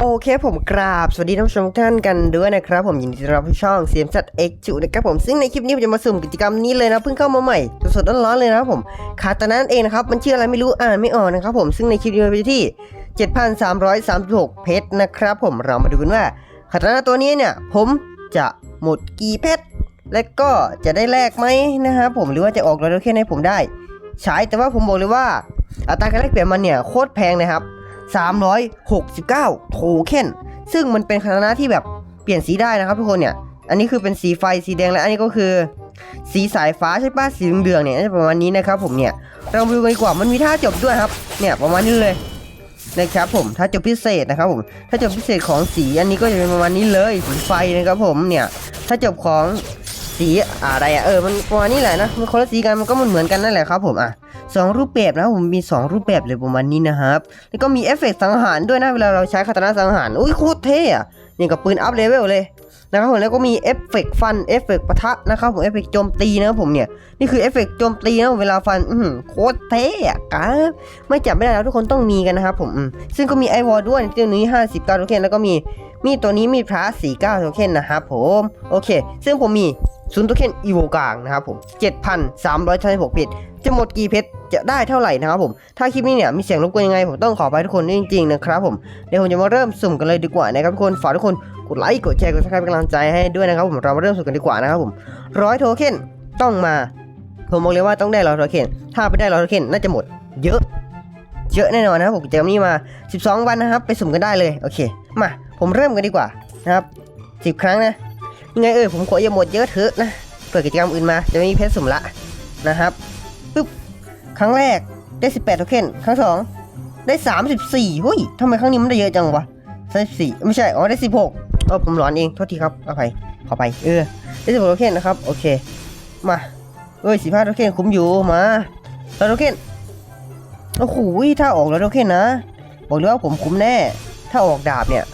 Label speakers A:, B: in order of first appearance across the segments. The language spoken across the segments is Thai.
A: โอเคผมกราบ สวัสดีท่านผู้ชมทุกท่านกันด้วยนะครับ ผมยินดีต้อนรับผู้ช่องเสียมจัดเอ็กจูนะครับผมซึ่งในคลิปนี้ผมจะมาสุ่มกิจกรรมนี้เลยนะเพิ่งเข้ามาใหม่สดๆร้อนๆเลยนะครับผมคาตานั้นเองนะครับมันชื่ออะไรไม่รู้อ่านไม่ออกนะครับผมซึ่งในคลิปนี้มันเป็นที่ 7,336 เพชรนะครับผมเรามาดูกันว่าคาตานาตัวนี้เนี่ย ผมจะหมดกี่เพชรและก็จะได้แลกไหมนะครับผมหรือว่าจะออกรอยโอเคนให้ผมได้ใช้แต่ว่าผมบอกเลยว่าอัตราการแลกเปลี่ยนมันเนี่ยโคตรแพงนะครับ 369โทเค็นซึ่งมันเป็นคาตานะที่แบบเปลี่ยนสีได้นะครับทุกคนเนี่ย อันนี้คือเป็นสีไฟสีแดงและอันนี้ก็คือ สีสายฟ้าใช่ปะสีเหลืองเนี่ยจะประมาณนี้นะครับผมเนี่ยเรามาดูกันดีกว่ามันมีท่าจบด้วยครับ เนี่ยประมาณนี้เลยนะครับผมท่าจบพิเศษนะครับผมถ้าจบพิเศษของสีอันนี้ก็จะเป็นประมาณนี้เลยสีไฟนะครับผมเนี่ยถ้าจบของสีอะไรอะเออมันประมาณนี้แหละนะมันคนละสีกันมันก็เหมือนๆกันนั่นแหละครับผมอะ สองรูปแบบนะผมมี 2 รูปแบบเลยประมาณนี้นะครับ แล้วก็มีเอฟเฟกต์สังหารด้วยนะเวลาเราใช้คาตานะสังหารอุ้ยโคตรเท่อะอย่างกับปืนอัพเลเวลเลยนะครับผมแล้วก็มีเอฟเฟกต์ฟันเอฟเฟกต์ปะทะนะครับผมเอฟเฟกต์โจมตีนะครับผมเนี่ยนี่คือเอฟเฟกต์โจมตีนะเวลาฟันอื้อหือโคตรเท่อะครับไม่จับไม่ได้แล้วทุกคนต้องมีกันนะครับผมซึ่งก็มีไอวอลด้วยตัวนี้59โทเค็นแล้วก็มีมีตัวนี้มีพระ49โทเค็นนะครับผมโอเค ซึ่งผมมีศูนย์โทเค็นอีโวกลางนะครับผม 7,336เพชร จะหมดกี่เพชรจะได้เท่าไหร่นะครับผม ถ้าคลิปนี้เนี่ยมีเสียงรบกวนยังไงผมต้องขอไปทุกคนด้วยจริงๆนะครับผม เดี๋ยวผมจะมาเริ่มสุ่มกันเลยดีกว่านะครับทุกคน ฝากทุกคนกดไลค์กดแชร์กดซับสไครป์เป็นกำลังใจให้ด้วยนะครับผม เรามาเริ่มสุ่มกันดีกว่านะครับผมร้อยโทเค็นต้องมา ผมบอกเลยว่าต้องได้ร้อยโทเค็นถ้าไม่ได้ร้อยโทเค็นน่าจะหมด เยอะ เยอะแน่นอนนะครับผมจกรรมนี้มา 12 วันนะครับ ไปสุ่มกันได้เลย โอเค มา ผมเริ่มกันดีกว่านะครับ 10 ครั้งนะ ยังไงเอ่ยผมขออย่าหมดเยอะเถอะนะ เปิดกิจกรรมอื่นมาจะไม่มีเพชรสุ่มละนะครับ ปึ๊บครั้งแรกได้ 18โทเค็นครั้งสองได้ 34เฮ้ยทำไมครั้งนี้มันได้เยอะจังวะ34ไม่ใช่ อ๋อ ได้ 16เออผมหลอนเอง โทษทีครับอภัยขอไป เออ ได้16โทเค็นนะครับ โอเค มาเอ้ย15โทเค็นคุ้มอยู่ มาร้อยโทเค็นโอ้โหถ้าออกร้อยโทเค็นนะ บอกเลยว่าผมคุ้มแน่ ถ้าออกดาบเนี่ย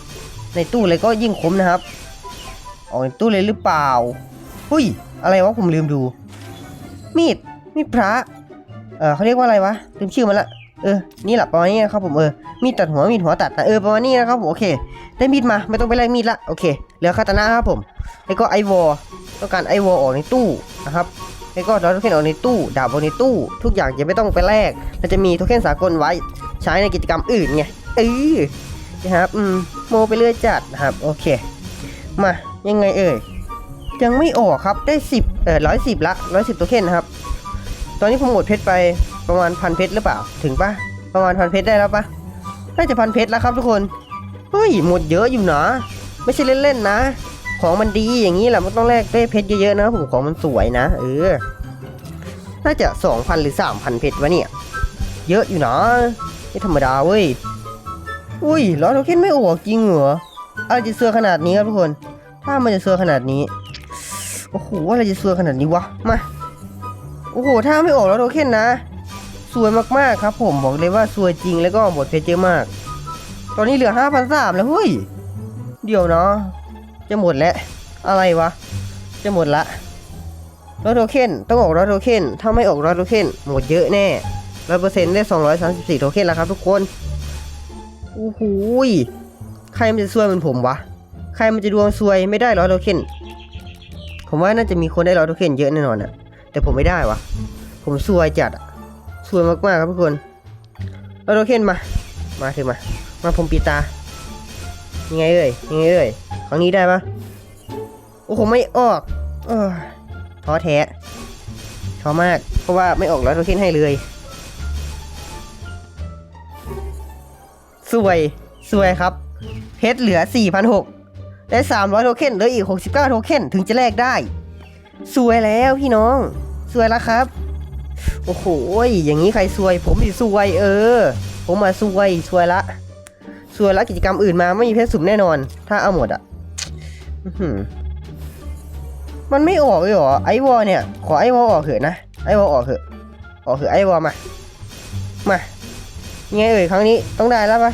A: ในตู้เลยก็ยิ่งคุ้มนะครับ ออกในตู้เลยหรือเปล่าหุ้ย อะไรวะ ผมลืมดู มีด มีดพระเออเขาเรียกว่าอะไรวะลืมชื่อมันละเออ นี่แหละประมาณนี้นะครับผมเออ มีดตัดหัว มีดหัวตัดนะเออประมาณนี้นะครับผมโอเค ได้มีดมาไม่ต้องไปไล่มีดละโอเค เหลือคาตานะครับผม แล้วก็ไอวอลต้องการไอวอลออกในตู้นะครับ แล้วก็ดอทโทเค็นออกในตู้ ดาบออกในตู้ ทุกอย่างจะไม่ต้องไปแลกเราจะมีโทเค็นสากลไว้ใช้ในกิจกรรมอื่นไงเออนะครับอืมโมไปเรื่อยจัดนะครับโอเค มายังไงเอ่ยยังไม่ออกครับได้สิบเออร้อยสิบละร้อยสิบตัวเค็นนะครับ อนนี้ผมหมดเพชรไปประมาณพันเพชรหรือเปล่า ถึงปะประมาณพันเพชรได้แล้วปะน่าจะพันเพชรแล้วครับทุกคน เฮ้ยหมดเยอะอยู่นะ ไม่ใช่เล่นๆนะ ของมันดีอย่างนี้แหละมันต้องแลกด้วยเพชรเยอะๆนะผมของมันสวยนะ เออ น่าจะสองพันหรือสามพันเพชรวะเนี่ย เยอะอยู่นะไม่ธรรมดาเว้ย อุ้ยร้อยโทเค็นไม่ออกจริงเหรอ อะไรจะเสือขนาดนี้ครับทุกคน ถ้ามันจะเสือขนาดนี้ โอ้โหอะไรจะเสือขนาดนี้วะ มา โอ้โห ถ้าไม่ออกแล้วโทเค็นนะ สวยมากๆครับผมบอกเลยว่าสวยจริงแล้วก็หมดเพชรเยอะมาก ตอนนี้เหลือห้าพันสามแล้วเฮ้ย เดี๋ยวเนาะจะหมดแล้ว อะไรวะ จะหมดละร้อยโทเค็นต้องออกร้อยโทเค็นถ้าไม่ออกร้อยโทเค็นหมดเยอะแน่ร้อยเปอร์เซ็นต์ได้สองร้อยสามสิบสี่โทเค็นแล้วครับทุกคนโอ้โหใครมันจะซวยเหมือนผมวะ ใครมันจะดวงซวยไม่ได้ร้อยโทเค็นผมว่าน่าจะมีคนได้ร้อยโทเค็นเยอะแน่นอนอะ แต่ผมไม่ได้วะผมซวยจัดอะซวยมากๆครับทุกคนร้อโทเค็นมา มาเถอมา มาผมปีตา ยังไงเอ่ยยังไงเอ่ยครั้งนี้ได้ปะโอ้โหไม่ออกเออท้อแท้ท้อมาก เพราะว่าไม่ออกร้อยโทเค็นให้เลยสวยสวยครับ เพชรเหลือ 4,600 ได้ 300 โทเค็นเหลืออีก 69 โทเค็นถึงจะแลกได้ สวยแล้วพี่น้อง สวยแล้วครับ โอ้โหอย่างนี้ใครสวย ผมสิสวย เออ ผมมาสวยสวยละสวยละกิจกรรมอื่นมาไม่มีเพชรสุ่มแน่นอน ถ้าเอาหมดอะมันไม่ออกเลยเหรอไอวอลเนี่ย ขอไอวอลออกเถอะนะไอวอลออกเถอะออกเถอะไอวอลมา มายังไงเอ่ยครั้งนี้ต้องได้แล้วปะ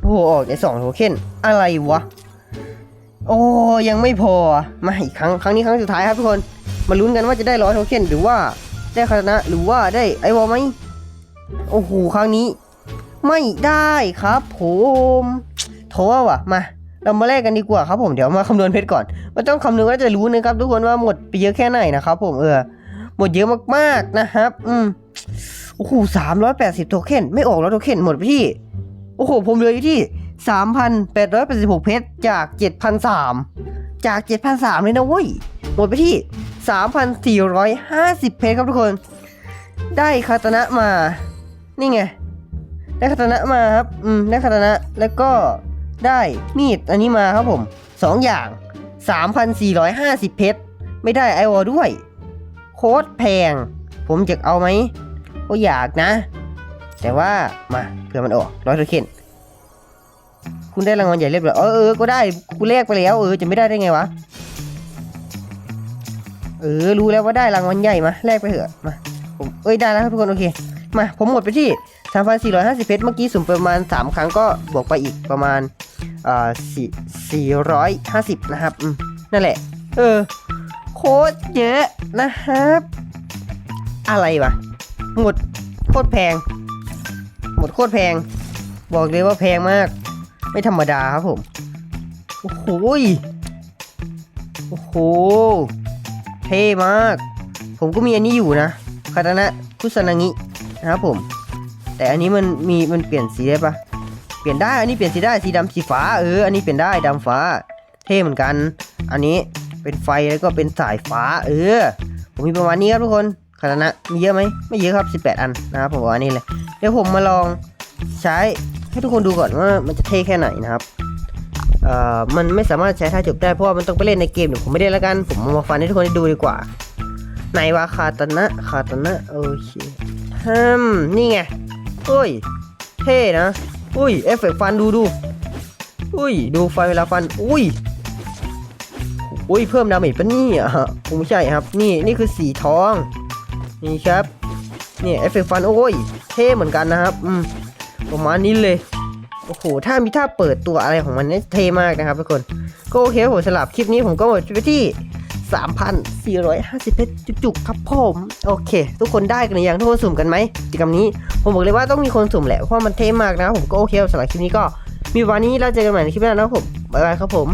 A: โอ้โหออกได้สองโทเค็นอะไรวะ โอ้ยังไม่พอ มาอีกครั้ง ครั้งนี้ครั้งสุดท้ายครับทุกคน มาลุ้นกันว่าจะได้ร้อยโทเค็นหรือว่าได้คานะหรือว่าได้ไอวอลไหมโอ้โหครั้งนี้ ไม่ได้ครับ ผมโทษว่ะมาเรามาแลกกันดีกว่าครับผมเดี๋ยวมาคำนวณเพชรก่อนมันต้องคำนวณก็จะรู้นะครับทุกคนว่าหมดไปเยอะแค่ไหนนะครับผมเออหมดเยอะมากๆนะครับ อืมโอ้โหสามร้อยแปดสิบโทเค็นไม่ออกแล้วโทเค็นหมดไปที่โอ้โห ผมเหลืออยู่ที่สามพันแปดร้อยแปดสิบหกเพชรจากเจ็ดพันสามจากเจ็ดพันสามเลยนะเว้ยหมดไปที่ สามพันสี่ร้อยห้าสิบเพชรครับทุกคน ได้คาตนะมา นี่ไง ได้คาตนะมาครับ อืม ได้คาตนะ แล้วก็ได้มีดอันนี้มาครับผมสองอย่างสามพันสี่ร้อยห้าสิบเพชร ไม่ได้ไอวอด้วย โคตรแพง ผมจะเอาไหมก็อยากนะ แต่ว่ามาเผื่อมันออกร้อยโทเค็นคุณได้รางวัลใหญ่เรียบร้อยเออเออก็ได้กูแลกไปแล้ว เออจะไม่ได้ได้ไงวะ เออ รู้แล้วว่าได้รางวัลใหญ่มาแลกไปเถอะมาผมเอ้ยได้แล้วครับทุกคนโอเค มาผมหมดไปที่ 3,450 เพชรเมื่อกี้สุ่มประมาณ 3 ครั้งก็บวกไปอีกประมาณอ่าสี่450นะครับนั่นแหละ เออ โคตรเยอะนะครับ อะไรวะหมดโคตรแพง หมดโคตรแพง บอกเลยว่าแพงมาก ไม่ธรรมดาครับผม โอ้โหโอ้โห เท่มาก ผมก็มีอันนี้อยู่นะคาตานะคุซานางินะครับผม แต่อันนี้มันมีมันเปลี่ยนสีได้ปะเปลี่ยนได้อันนี้เปลี่ยนสีได้สีดำสีฟ้าเอออันนี้เปลี่ยนได้ดำฟ้า เท่เหมือนกัน อันนี้เป็นไฟแล้วก็เป็นสายฟ้า เออ ผมมีประมาณนี้ครับทุกคนคาตานะมีเยอะไหมไม่เยอะครับ 18 อันนะครับผมเอาอันนี้เลยเดี๋ยวผมมาลองใช้ให้ทุกคนดูก่อนว่ามันจะเท่แค่ไหนนะครับ มันไม่สามารถใช้ท่าจบได้เพราะว่ามันต้องไปเล่นในเกมเดี๋ยวผมไม่ได้แล้วกัน ผมเอามาฟันให้ทุกคนได้ดูดีกว่าไหนวะคาตนะคาตนะโอเคฮึมนี่ไงอุ้ยเท่นะอุ้ยเอฟเฟกต์ฟันดูดูอุ้ยดูไฟเวลาฟันอุ้ยอุ้ยเพิ่มดาเมจปะนี่ยผมไม่ใช่ครับ นี่นี่คือสีทองนี่ครับนี่เอฟเฟกต์ฟันโอ้ยเท่เหมือนกันนะครับอืมประมาณนี้เลย โอ้โห ถ้ามีท่าเปิดตัวอะไรของมันเนี่ยเท่มากนะครับทุกคน ก็โอเคผมสลับคลิปนี้ผมก็หมดไปที่ 3,450 เพชรจุกๆครับผม โอเค ทุกคนได้กันหรือยังทุกคนสุ่มกันไหมกิจกรรมนี้ ผมบอกเลยว่าต้องมีคนสุ่มแหละ เพราะมันเท่มากนะผมก็โอเคสำหรับคลิปนี้ก็มีวันนี้เราเจอกันใหม่ในคลิปหน้านะครับผมบ๊ายบายครับผม